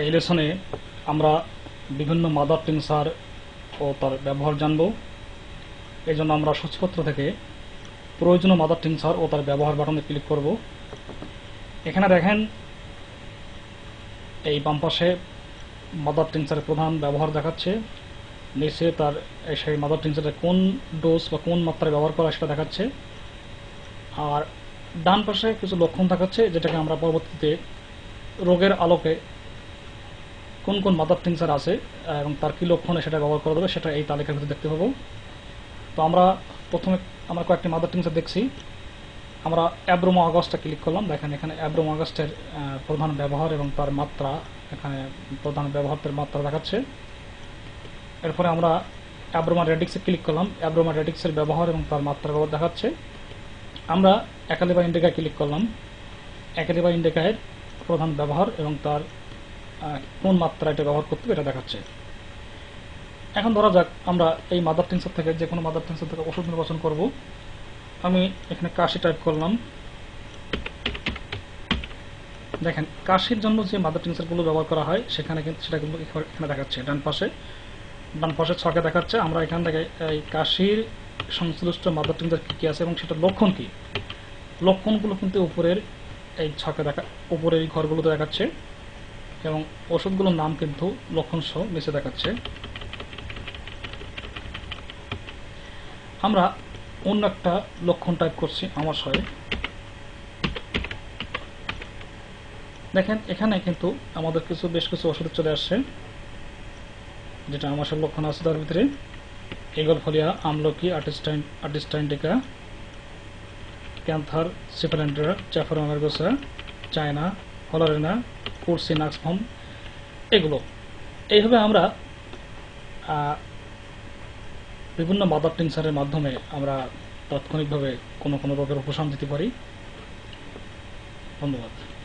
এই লেসনে আমরা বিভিন্ন মাদার টিংসার ও তার ব্যবহার জানব। এই জন্য আমরা সূচিপত্র থেকে প্রয়োজনীয় মাদার টিংসার ও তার ব্যবহার বাটনে ক্লিক করব। এখানে দেখেন, এই বাম পাশে মাদার টিংসারের প্রধান ব্যবহার দেখাচ্ছে। নিচে তার সেই মাদার টিংসারের কোন ডোজ বা কোন মাত্রায় ব্যবহার করা সেটা দেখাচ্ছে। আর ডান পাশে কিছু লক্ষণ দেখাচ্ছে, যেটাকে আমরা পরবর্তীতে রোগের আলোকে কোন কোন মাদার টিংসার আছে এবং তার কী লক্ষণে সেটা ব্যবহার করা যাবে সেটা এই তালিকার ভিতরে দেখতে পাবো। তো আমরা প্রথমে, আমরা কয়েকটি মাদার টিংসার দেখছি। আমরা অ্যাব্রোমো আগস্টে ক্লিক করলাম। দেখেন, এখানে অ্যাব্রোমো আগস্টের প্রধান ব্যবহার এবং তার মাত্রা, এখানে প্রধান ব্যবহারের মাত্রা দেখাচ্ছে। এরপরে আমরা অ্যাব্রোমা রেডিক্সে ক্লিক করলাম। অ্যাব্রোমা রেডিক্সের ব্যবহার এবং তার মাত্রা ব্যবহার দেখাচ্ছে। আমরা একালিবা ইন্ডিকায় ক্লিক করলাম। একালিবা ইন্ডিকায়ের প্রধান ব্যবহার এবং তার কোন মাত্রা এটা ব্যবহার করতে হবে এটা দেখাচ্ছে। এখন ধরা যাক, আমরা এই মাদার টিংসার থেকে যে কোনো মাদার টিংসার থেকে ওষুধ নির্বাচন করব। আমি এখানে কাশি টাইপ করলাম। দেখেন, কাশির জন্য যে মাদার টিংসারগুলো ব্যবহার করা হয়, সেখানে কিন্তু সেটা কিন্তু এখানে দেখাচ্ছে, ডান পাশে। ডান পাশে ছকে দেখাচ্ছে, আমরা এখান থেকে এই কাশির সংশ্লিষ্ট মাদার টিংসার কী কী আছে এবং সেটার লক্ষণ কী? লক্ষণগুলো কিন্তু উপরের এই ছকে দেখা, উপরের এই ঘরগুলোতে দেখাচ্ছে। এবং ওষুধগুলোর নাম কিন্তু লক্ষণ সহ নিচে দেখাচ্ছে। আমরা অন্য একটা লক্ষণ টাইপ করছি আমাশয়ে দেখেন, এখানে কিন্তু আমাদের কিছু, বেশ কিছু ওষুধ চলে আসছে, যেটা আমাশয়ের লক্ষণ আছে তার ভিতরে। এগল ফলিয়া, আমলকি, আর্টিস্টাইন আর্টিস্টাইনটিকা ক্যান্থার সিপারেন্ডারা চ্যাফারোনারগোসা চায়না হলারেনা ফর্ম, এগুলো। এইভাবে আমরা বিভিন্ন মাদার টেনসারের মাধ্যমে আমরা তাৎক্ষণিকভাবে কোনো কোনো রোগের উপশম দিতে পারি। ধন্যবাদ।